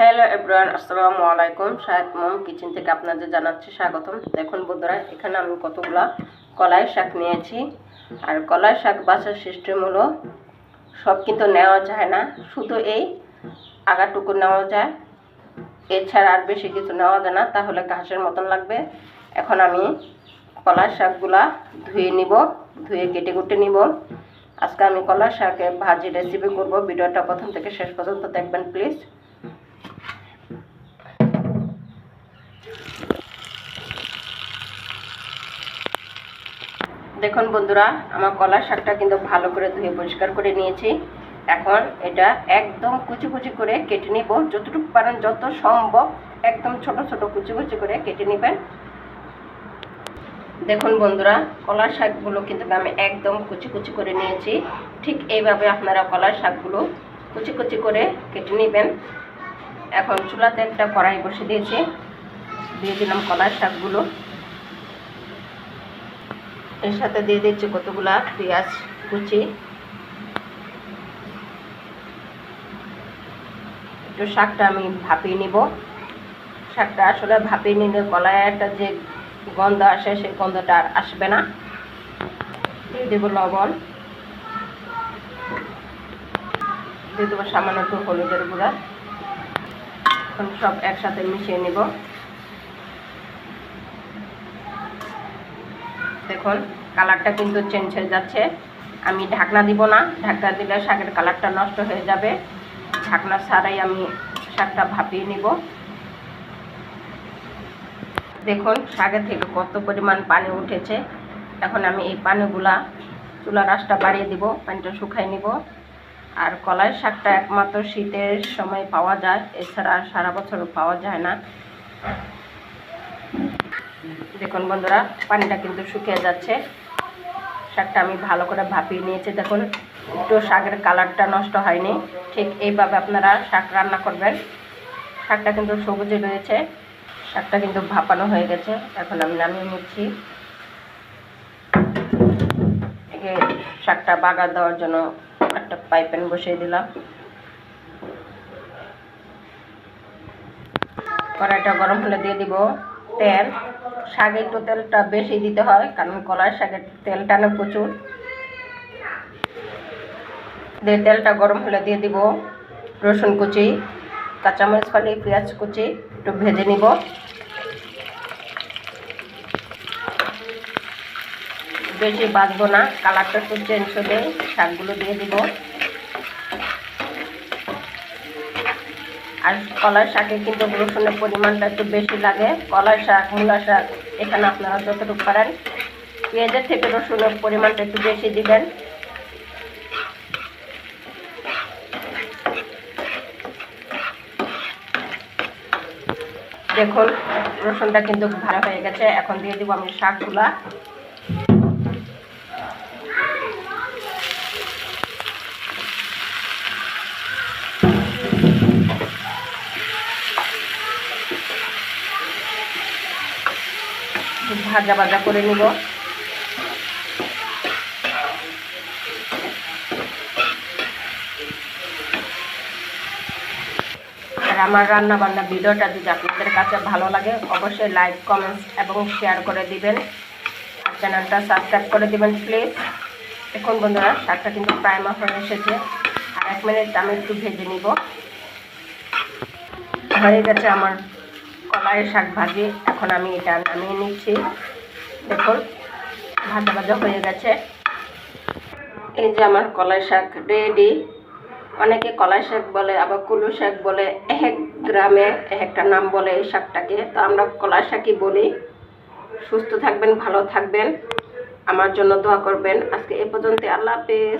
Hello everyone, আসসালামু আলাইকুম। শাহেদ মোম কিচেন থেকে আপনাদের জানাচ্ছি স্বাগতম। দেখুন বন্ধুরা, এখানে আমি কতগুলা কলাই শাক নিয়েছি। আর কলাই শাক বাছার সিস্টেম হলো, সব কিন্তু নেওয়া যায় না। শুধু এই আগাটুকু নেওয়া যায়। এছাড়া আর বেশি কিছু নেওয়া যায় না, তাহলে ঘাসের মতন লাগবে। এখন আমি কলাই শাকগুলা ধুয়ে নিব, ধুয়ে কেটে কুটে নিব। আজকে আমি কলাই শাকে ভাজি রেসিপি করব। ভিডিওটা প্রথম থেকে শেষ পর্যন্ত দেখবেন প্লিজ দেখুন বন্ধুরা, আমার কলার শাকটা কিন্তু ভালো করে ধুয়ে পরিষ্কার করে নিয়েছি। এখন এটা একদম কুচি কুচি করে কেটে নিব। যতটুকু পারেন, যত সম্ভব একদম ছোট ছোট কুচি কুচি করে কেটে নেবেন। দেখুন বন্ধুরা, কলার শাকগুলো কিন্তু আমি একদম কুচি কুচি করে নিয়েছি। ঠিক এইভাবে আপনারা কলার শাকগুলো কুচি কুচি করে কেটে নেবেন। এখন চুলাতে একটা কড়াই বসে দিয়েছি। দিয়ে দিলাম কলার শাকগুলো। এর সাথে দিয়ে দিচ্ছি কতগুলা পেঁয়াজ কুচি। একটু শাকটা আমি ভাপিয়ে নিব। শাকটা আসলে ভাপিয়ে নিলে কলায় একটা যে গন্ধ আসে, সেই গন্ধটা আর আসবে না। দিয়ে দেবো লবণ। দিয়ে দেবো সামান্য একটু হলুদের গুঁড়া। এখন সব একসাথে মিশিয়ে নিব। দেখুন, কালারটা কিন্তু চেঞ্জ হয়ে যাচ্ছে। আমি ঢাকনা দিব না, ঢাকনা দিলে শাকের কালারটা নষ্ট হয়ে যাবে। ঢাকনা ছাড়াই আমি শাকটা ভাপিয়ে নিব। দেখুন, শাকের থেকে কত পরিমাণ পানি উঠেছে। এখন আমি এই পানিগুলা চুলার আঁচটা বাড়িয়ে দিব, পানিটা শুকাই নিব। আর কলাই শাকটা একমাত্র শীতের সময় পাওয়া যায়, এছাড়া সারা বছর পাওয়া যায় না। দেখুন বন্ধুরা, পানিটা কিন্তু শুকিয়ে যাচ্ছে। শাকটা আমি ভালো করে ভাপিয়ে নিয়েছি। দেখুন, একটু শাকের কালারটা নষ্ট হয়নি। ঠিক এইভাবে আপনারা শাক রান্না করবেন। শাকটা কিন্তু সবুজে রয়েছে। শাকটা কিন্তু ভাপানো হয়ে গেছে। এখন আমি নামিয়ে নিচ্ছি। শাকটা বাগার দেওয়ার জন্য একটা পাইপেন বসিয়ে দিলাম। কড়াইটা গরম হলে দিয়ে দিব। তেল শাকে একটু তেলটা বেশি দিতে হয়, কারণ কলার শাকের তেল টানে প্রচুর। দিয়ে তেলটা গরম হলে দিয়ে দিব রসুন কুচি, কাঁচামরিচ ফালি, পেঁয়াজ কুচি, একটু ভেজে নিব। বেশি বাঁধবো না, কালারটা একটু চেঞ্জ হলে শাকগুলো দিয়ে দিব। আর কলাই শাকে কিন্তু রসুনের পরিমাণটা একটু বেশি লাগে। কলাই শাক, মূলা শাক, এখানে আপনারা যতটুকু পারেন পেঁয়াজের থেকে রসুনের পরিমাণটা একটু বেশি দিবেন। দেখুন, রসুনটা কিন্তু ভালো হয়ে গেছে। এখন দিয়ে দিব আমি শাকগুলা। ভাজা ভাজা করে নিব। আর আমার রান্না বান্না ভিডিওটা যদি আপনাদের কাছে ভালো লাগে, অবশ্যই লাইক কমেন্টস এবং শেয়ার করে দিবেন। আর চ্যানেলটা সাবস্ক্রাইব করে দিবেন প্লিজ এখন বন্ধুরা, শাকটা কিন্তু প্রাইমার হয়ে এসেছে। আর এক মিনিট আমি একটু ভেজে নিব। হয়ে গেছে আমার কলাই শাক ভাজি। এখন আমি এটা নামিয়ে নিচ্ছি। দেখুন ভাজা ভাজা হয়ে গেছে। এই যে আমার কলাই শাক রেডি অনেকে কলাই শাক বলে, আবার কুলু শাক বলে, এক গ্রামে একটা নাম বলে এই শাকটাকে। তো আমরা কলাই শাকই বলি। সুস্থ থাকবেন, ভালো থাকবেন। আমার জন্য দোয়া করবেন। আজকে এ পর্যন্ত আল্লাহ হাফেজ।